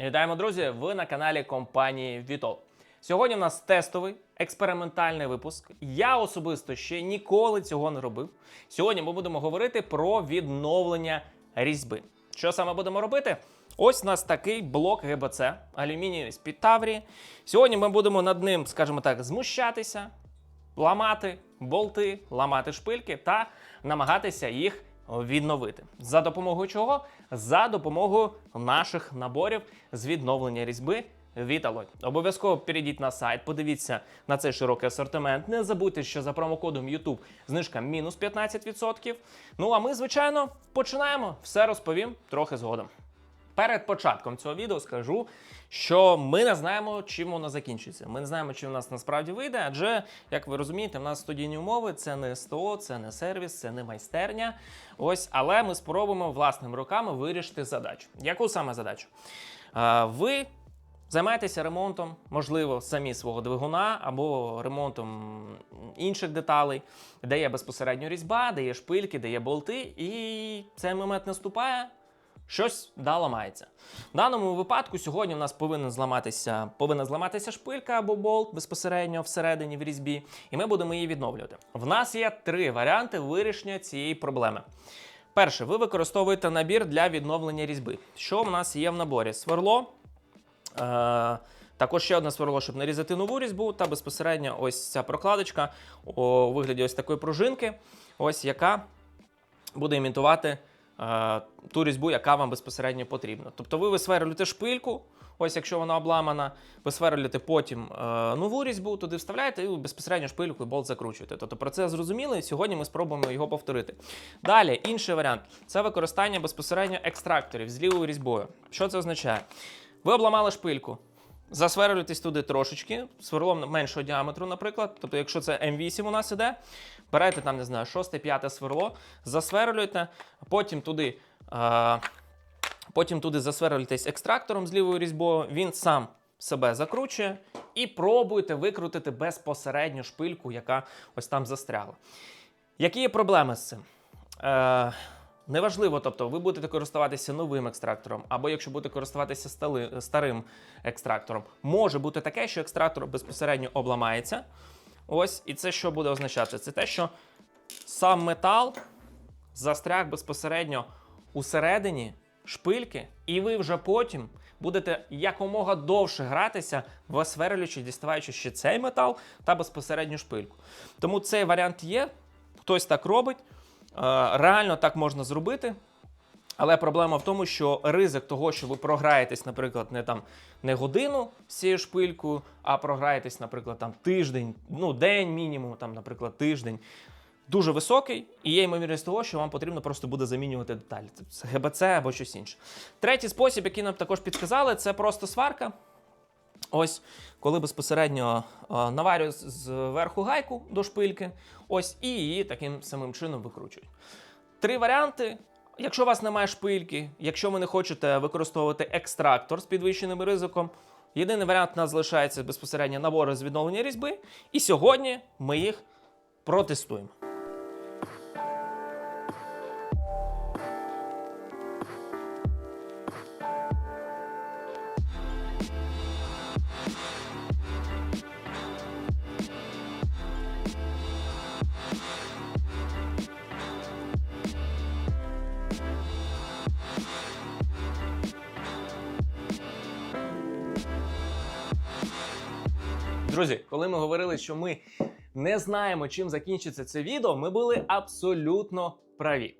Вітаємо, друзі! Ви на каналі компанії Vitol. Сьогодні у нас тестовий експериментальний випуск. Я особисто ще ніколи цього не робив. Сьогодні ми будемо говорити про відновлення різьби. Що саме будемо робити? Ось у нас такий блок ГБЦ, алюмінієвий з-під Таврії. Сьогодні ми будемо над ним, скажімо так, змущатися, ламати болти, ламати шпильки та намагатися їх відновити. За допомогою чого? За допомогою наших наборів з відновлення різьби. Віталой. Обов'язково перейдіть на сайт, подивіться на цей широкий асортимент. Не забудьте, що за промокодом YouTube знижка мінус 15%. Ну а ми, звичайно, починаємо. Все розповім трохи згодом. Перед початком цього відео скажу, що ми не знаємо, чим воно закінчиться. Ми не знаємо, чи в нас насправді вийде, адже, як ви розумієте, в нас студійні умови це не СТО, це не сервіс, це не майстерня. Ось, але ми спробуємо власними руками вирішити задачу. Яку саме задачу? Ви займаєтеся ремонтом, можливо, самі свого двигуна або ремонтом інших деталей, де є безпосередньо різьба, де є шпильки, де є болти, і цей момент наступає щось да ламається. В даному випадку сьогодні у нас повинен зламатися, повинна зламатися шпилька або болт безпосередньо всередині в різьбі, і ми будемо її відновлювати. В нас є три варіанти вирішення цієї проблеми. Перше, ви використовуєте набір для відновлення різьби. Що в нас є в наборі? Сверло. Е- також ще одне сверло, щоб нарізати нову різьбу, та безпосередньо ось ця прокладочка у вигляді ось такої пружинки, ось яка буде імітувати ту різьбу, яка вам безпосередньо потрібна. Тобто ви висверлюєте шпильку, ось якщо вона обламана, висверлюєте потім е, нову різьбу, туди вставляєте і безпосередньо шпильку і болт закручуєте. Тобто про це зрозуміли, і сьогодні ми спробуємо його повторити. Далі, інший варіант це використання безпосередньо екстракторів з лівою різьбою. Що це означає? Ви обламали шпильку. Засверлюєтесь туди трошечки, сверлом меншого діаметру, наприклад. Тобто, якщо це М8 у нас іде, берете там, не знаю, шосте, п'яте сверло, засверлюєте, потім туди, е, потім туди засверлюєтесь екстрактором з лівою різьбою, він сам себе закручує і пробуєте викрутити безпосередньо шпильку, яка ось там застряла. Які є проблеми з цим? Е, Неважливо, тобто ви будете користуватися новим екстрактором, або якщо будете користуватися стали, старим екстрактором, може бути таке, що екстрактор безпосередньо обламається. Ось, і це що буде означати? Це те, що сам метал застряг безпосередньо усередині шпильки, і ви вже потім будете якомога довше гратися, висверлюючи, діставаючи ще цей метал та безпосередню шпильку. Тому цей варіант є, хтось так робить. Е, Реально так можна зробити. Але проблема в тому, що ризик того, що ви програєтесь, наприклад, не там не годину з цією шпилькою, а програєтесь, наприклад, там тиждень, ну день мінімум, там, наприклад, тиждень. Дуже високий, і є ймовірність того, що вам потрібно просто буде замінювати деталі. Це ГБЦ або щось інше. Третій спосіб, який нам також підказали, це просто сварка. Ось, коли безпосередньо наварюю з- зверху гайку до шпильки, ось і її таким самим чином викручують. Три варіанти. Якщо у вас немає шпильки, якщо ви не хочете використовувати екстрактор з підвищеним ризиком, єдиний варіант у нас залишається безпосередньо набори з відновлення різьби. І сьогодні ми їх протестуємо. Друзі, коли ми говорили, що ми не знаємо, чим закінчиться це відео, ми були абсолютно праві.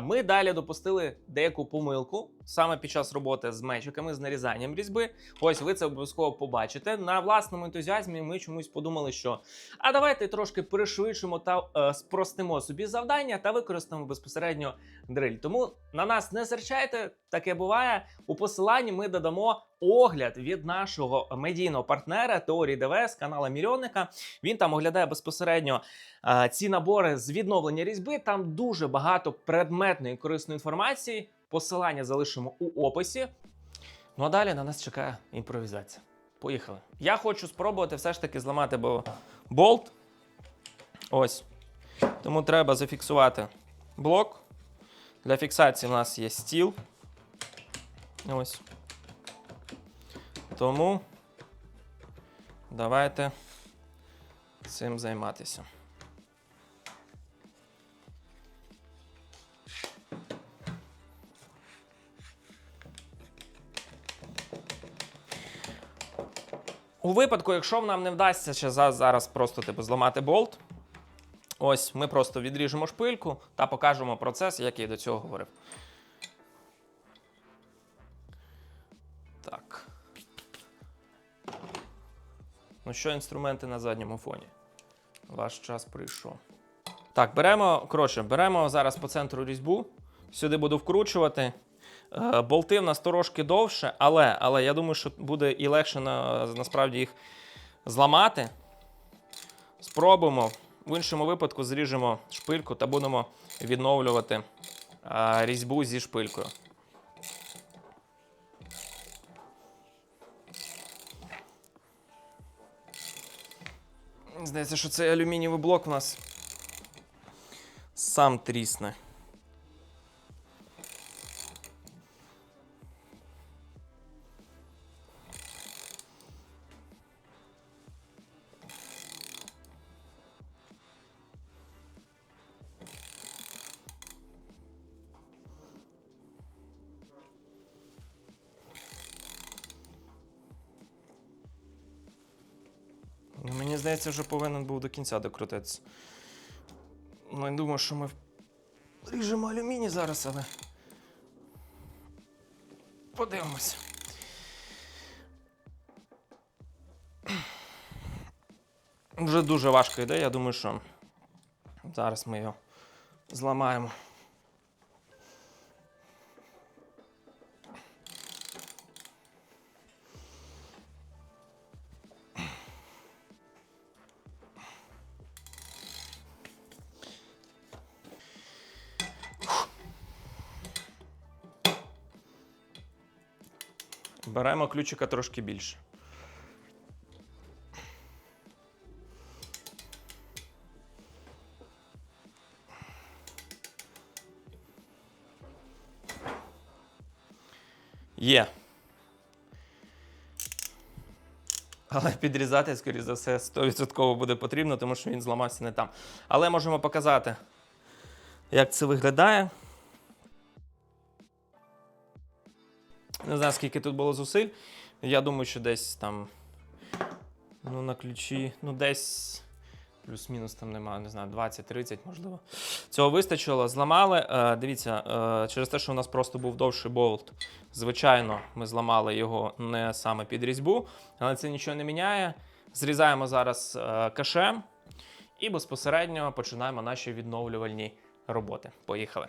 Ми далі допустили деяку помилку саме під час роботи з мечиками, з нарізанням різьби. Ось ви це обов'язково побачите. На власному ентузіазмі ми чомусь подумали, що а давайте трошки пришвидшимо та е, спростимо собі завдання та використаємо безпосередньо дриль. Тому на нас не серчайте, таке буває. У посиланні ми додамо огляд від нашого медійного партнера теорії ДВС канала Мільйонника. Він там оглядає безпосередньо е, ці набори з відновлення різьби. Там дуже багато предметної корисної інформації. Посилання залишимо у описі. Ну а далі на нас чекає імпровізація. Поїхали. Я хочу спробувати все ж таки зламати болт. Ось. Тому треба зафіксувати блок. Для фіксації в нас є стіл. Ось. Тому давайте цим займатися. У випадку, якщо нам не вдасться ще за- зараз просто типу, зламати болт, ось ми просто відріжемо шпильку та покажемо процес, як я до цього говорив. Так. Ну що, інструменти на задньому фоні? Ваш час прийшов. Так, беремо, коротше, беремо зараз по центру різьбу. Сюди буду вкручувати. Е, Болти в нас трошки довше, але, але я думаю, що буде і легше на, насправді їх зламати. Спробуємо. В іншому випадку зріжемо шпильку та будемо відновлювати е, різьбу зі шпилькою. Здається, що цей алюмінієвий блок у нас сам трісне. Здається, вже повинен був до кінця докрутитися. Ну, я думаю, що ми ріжемо алюміній зараз, але. Подивимося. Вже дуже важко йде, я думаю, що зараз ми його зламаємо. Беремо ключика трошки більше. Є. Але підрізати, скоріш за все, 100% буде потрібно, тому що він зламався не там. Але можемо показати, як це виглядає. Не знаю, скільки тут було зусиль. Я думаю, що десь там. Ну, на ключі, ну, десь плюс-мінус там немає, не знаю, 20-30, можливо. Цього вистачило. Зламали. Е, дивіться, е, через те, що у нас просто був довший болт. Звичайно, ми зламали його не саме під різьбу, але це нічого не міняє. Зрізаємо зараз е, кашем і безпосередньо починаємо наші відновлювальні роботи. Поїхали.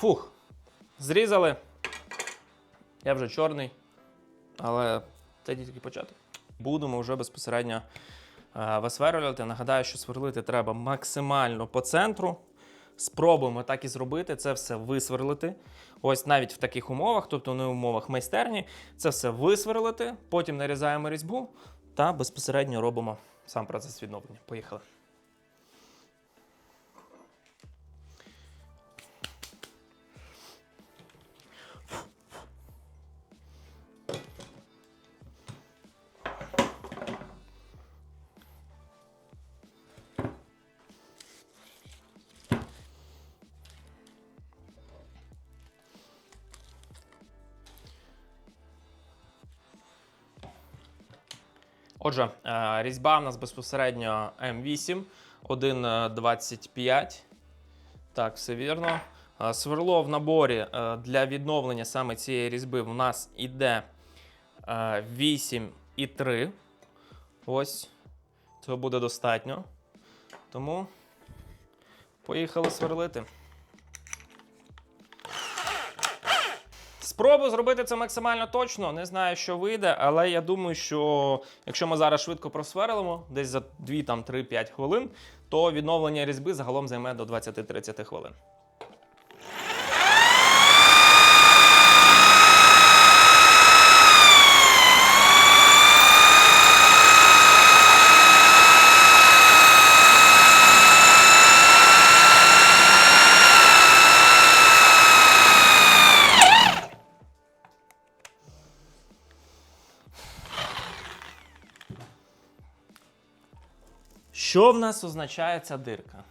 Фух. Зрізали. Я вже чорний, але це тільки початок. Будемо вже безпосередньо е, висверлювати. Нагадаю, що сверлити треба максимально по центру. Спробуємо так і зробити, це все висверлити. Ось навіть в таких умовах, тобто не в умовах майстерні, це все висверлити, потім нарізаємо різьбу та безпосередньо робимо сам процес відновлення. Поїхали. Отже, е, різьба в нас безпосередньо М8, 1,25. Так, все вірно. Е, Сверло в наборі е, для відновлення саме цієї різьби в нас іде 8,3. Ось. Цього буде достатньо. Тому поїхали сверлити. Спробую зробити це максимально точно. Не знаю, що вийде, але я думаю, що якщо ми зараз швидко просверлимо, десь за 2, там, 3-5 хвилин, то відновлення різьби загалом займе до 20-30 хвилин. Що в нас означає ця дирка?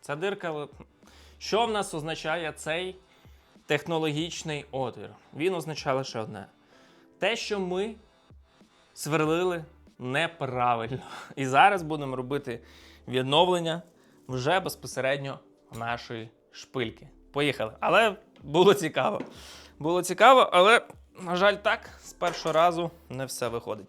Ця дирка. Що в нас означає цей технологічний отвір? Він означає лише одне: те, що ми сверлили неправильно. І зараз будемо робити відновлення вже безпосередньо нашої шпильки. Поїхали. Але було цікаво. Було цікаво, але, на жаль, так, з першого разу не все виходить.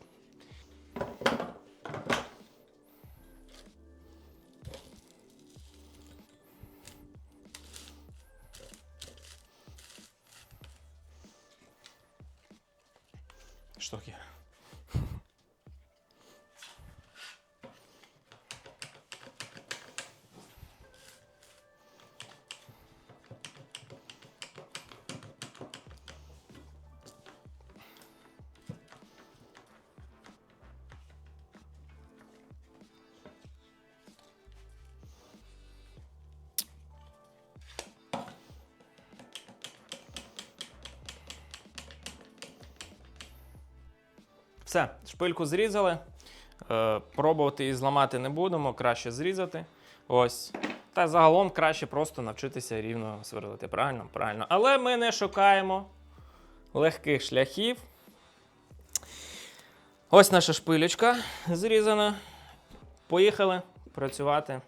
Все, шпильку зрізали. Е, пробувати її зламати не будемо, краще зрізати. Ось. Та загалом краще просто навчитися рівно сверлити. Правильно? Правильно. Але ми не шукаємо легких шляхів. Ось наша шпилечка зрізана. Поїхали працювати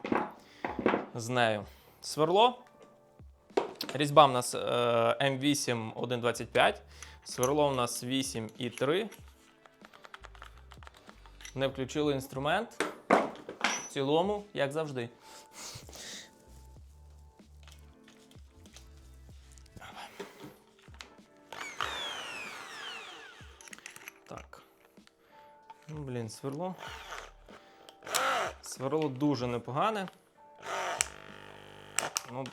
з нею. Сверло. Різьба в нас е, М8 1,25. Сверло у нас 8,3. Не включили інструмент. В цілому, як завжди. Так. Ну, блін, сверло. Сверло дуже непогане. Ну,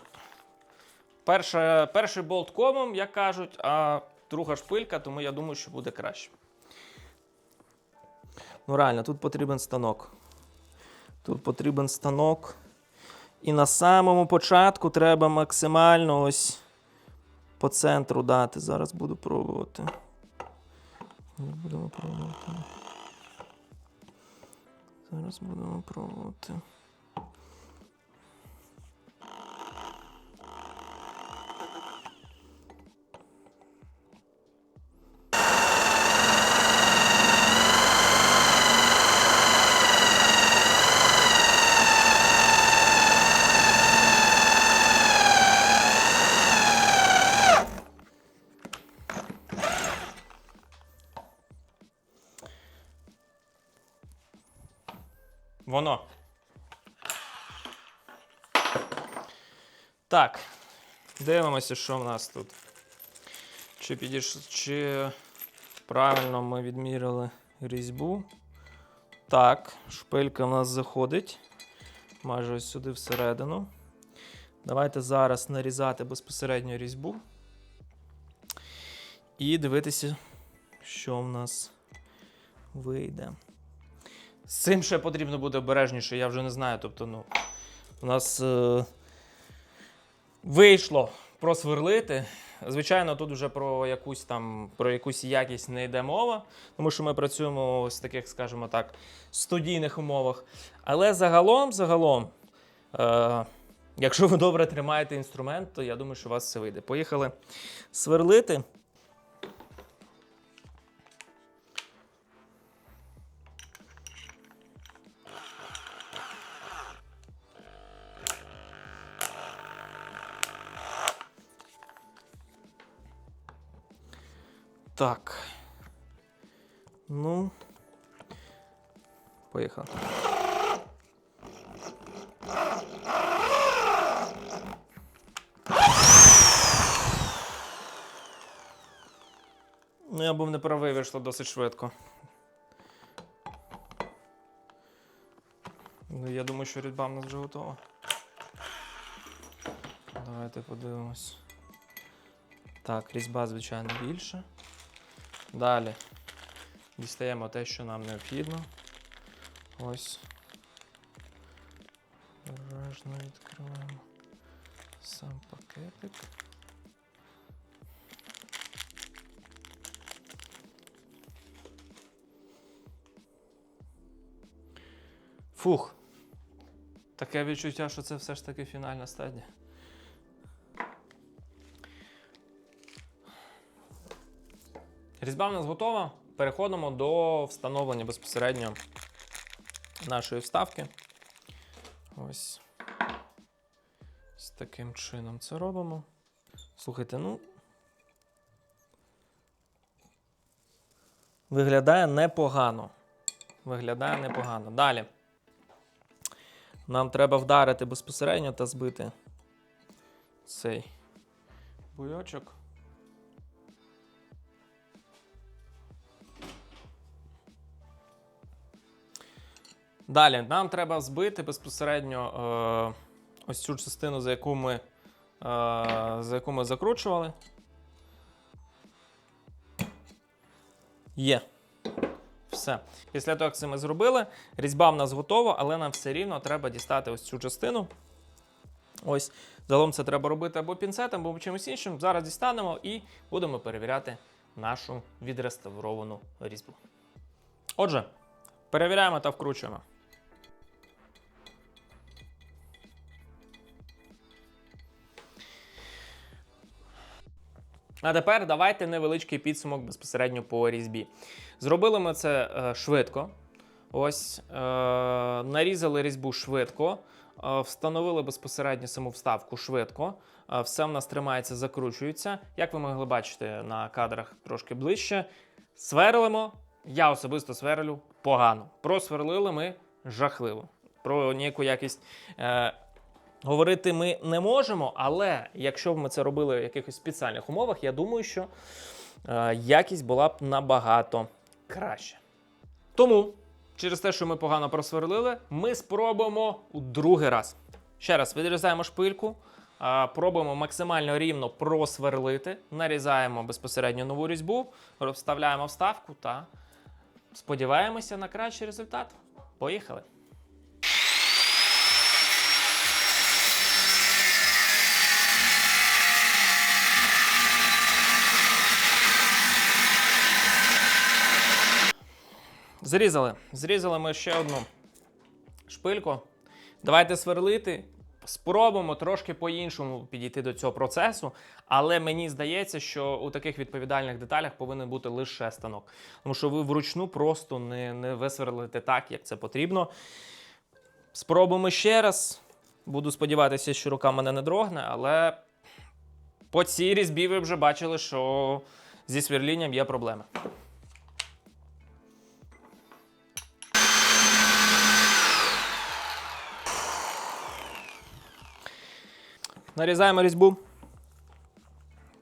перше, перший болт комом, як кажуть, а друга шпилька, тому я думаю, що буде краще. Ну, реально, тут потрібен станок. Тут потрібен станок. І на самому початку треба максимально ось по центру дати. Зараз буду пробувати. Будемо пробувати. Зараз будемо пробувати. Воно. Так. Дивимося, що в нас тут. Чи підійш... Чи правильно ми відміряли різьбу. Так, шпилька в нас заходить. Майже ось сюди всередину. Давайте зараз нарізати безпосередньо різьбу. І дивитися, що в нас вийде. З цим ще потрібно буде обережніше, я вже не знаю. Тобто, ну, у нас е, вийшло просверлити. Звичайно, тут вже про якусь там про якусь якість не йде мова, тому що ми працюємо в таких, скажімо так, студійних умовах. Але загалом, загалом, е, якщо ви добре тримаєте інструмент, то я думаю, що у вас все вийде. Поїхали сверлити. Так. Ну. Поїхав. Ну, я був неправий, вийшло досить швидко. Ну, я думаю, що різьба в нас вже готова. Давайте подивимось. Так, різьба, звичайно, більше. Далі дістаємо те, що нам необхідно. Ось. Обережно відкриваємо сам пакетик. Фух. Таке відчуття, що це все ж таки фінальна стадія. Різьба в нас готова. Переходимо до встановлення безпосередньо нашої вставки. Ось. З таким чином це робимо. Слухайте, ну. Виглядає непогано. Виглядає непогано. Далі. Нам треба вдарити безпосередньо та збити цей буйочок. Далі нам треба збити безпосередньо е, ось цю частину, за яку ми, е, за яку ми закручували. Є. Все. Після того, як це ми зробили, різьба в нас готова, але нам все рівно треба дістати ось цю частину. Ось, загалом це треба робити або пінцетом, або чимось іншим. Зараз дістанемо і будемо перевіряти нашу відреставровану різьбу. Отже, перевіряємо та вкручуємо. А тепер давайте невеличкий підсумок безпосередньо по різьбі. Зробили ми це е, швидко. Ось, е, нарізали різьбу швидко, е, встановили безпосередньо саму вставку швидко. Е, все в нас тримається, закручується. Як ви могли бачити на кадрах трошки ближче. Сверлимо. Я особисто сверлю погано. Просверлили ми жахливо. Про ніяку якість. Е, Говорити ми не можемо, але якщо б ми це робили в якихось спеціальних умовах, я думаю, що е, якість була б набагато краще. Тому, через те, що ми погано просверлили, ми спробуємо у другий раз. Ще раз відрізаємо шпильку, е, пробуємо максимально рівно просверлити, нарізаємо безпосередньо нову різьбу, вставляємо вставку та сподіваємося на кращий результат. Поїхали! Зрізали. Зрізали ми ще одну шпильку. Давайте сверлити. Спробуємо трошки по-іншому підійти до цього процесу, але мені здається, що у таких відповідальних деталях повинен бути лише станок. Тому що ви вручну просто не, не висверлите так, як це потрібно. Спробуємо ще раз. Буду сподіватися, що рука мене не дрогне, але по цій різьбі ви вже бачили, що зі сверлінням є проблеми. Нарізаємо різьбу.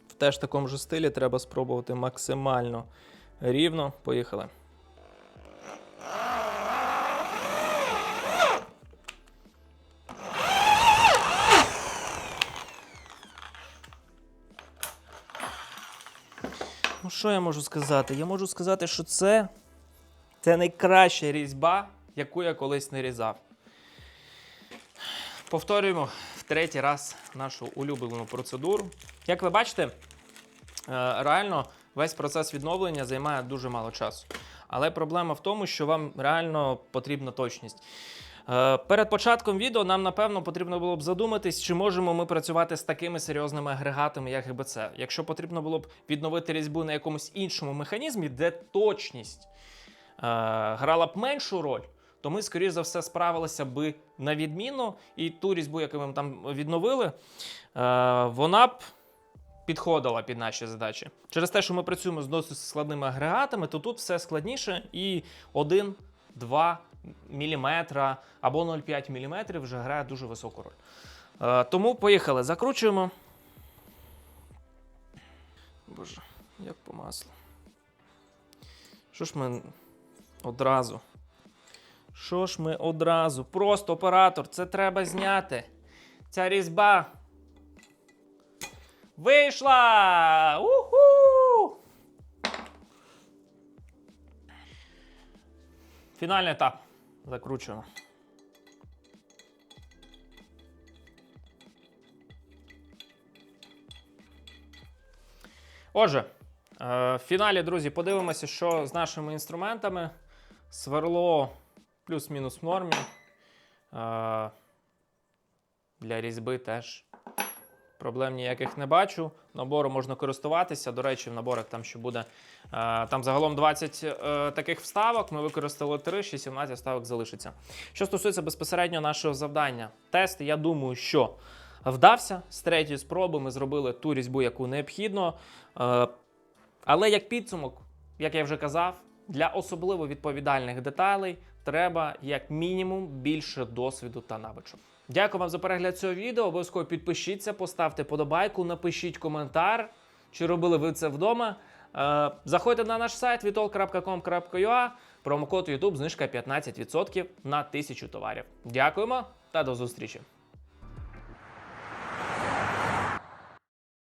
В теж такому ж стилі треба спробувати максимально рівно. Поїхали. Ну, що я можу сказати? Я можу сказати, що це, це найкраща різьба, яку я колись не різав. Повторюємо третій раз нашу улюблену процедуру. Як ви бачите, е, реально весь процес відновлення займає дуже мало часу. Але проблема в тому, що вам реально потрібна точність. Е, Перед початком відео нам, напевно, потрібно було б задуматись, чи можемо ми працювати з такими серйозними агрегатами, як ГБЦ. Якщо потрібно було б відновити різьбу на якомусь іншому механізмі, де точність е, грала б меншу роль, то ми, скоріш за все, справилися би на відміну, і ту різьбу, яку ми там відновили, е, вона б підходила під наші задачі. Через те, що ми працюємо з досить складними агрегатами, то тут все складніше і 1-2 мм або 0,5 мм вже грає дуже високу роль. Е, Тому поїхали, закручуємо. Боже, як по маслу. Що ж ми одразу? Що ж ми одразу? Просто оператор, це треба зняти. Ця різьба. Вийшла! Уху! Фінальний етап. Закручуємо. Отже, е, в фіналі, друзі, подивимося, що з нашими інструментами. Сверло плюс-мінус в нормі. Для різьби теж проблем ніяких не бачу. Набором можна користуватися. До речі, в наборах там ще буде. Там загалом 20 е, таких вставок. Ми використали 3, ще 17 вставок залишиться. Що стосується безпосередньо нашого завдання, тест, я думаю, що вдався. З третьої спроби ми зробили ту різьбу, яку необхідно. Е, Але як підсумок, як я вже казав, для особливо відповідальних деталей треба як мінімум більше досвіду та навичок. Дякую вам за перегляд цього відео. Обов'язково підпишіться, поставте подобайку, напишіть коментар, чи робили ви це вдома. Е, Заходьте на наш сайт vitol.com.ua, промокод YouTube, знижка 15% на 1000 товарів. Дякуємо та до зустрічі!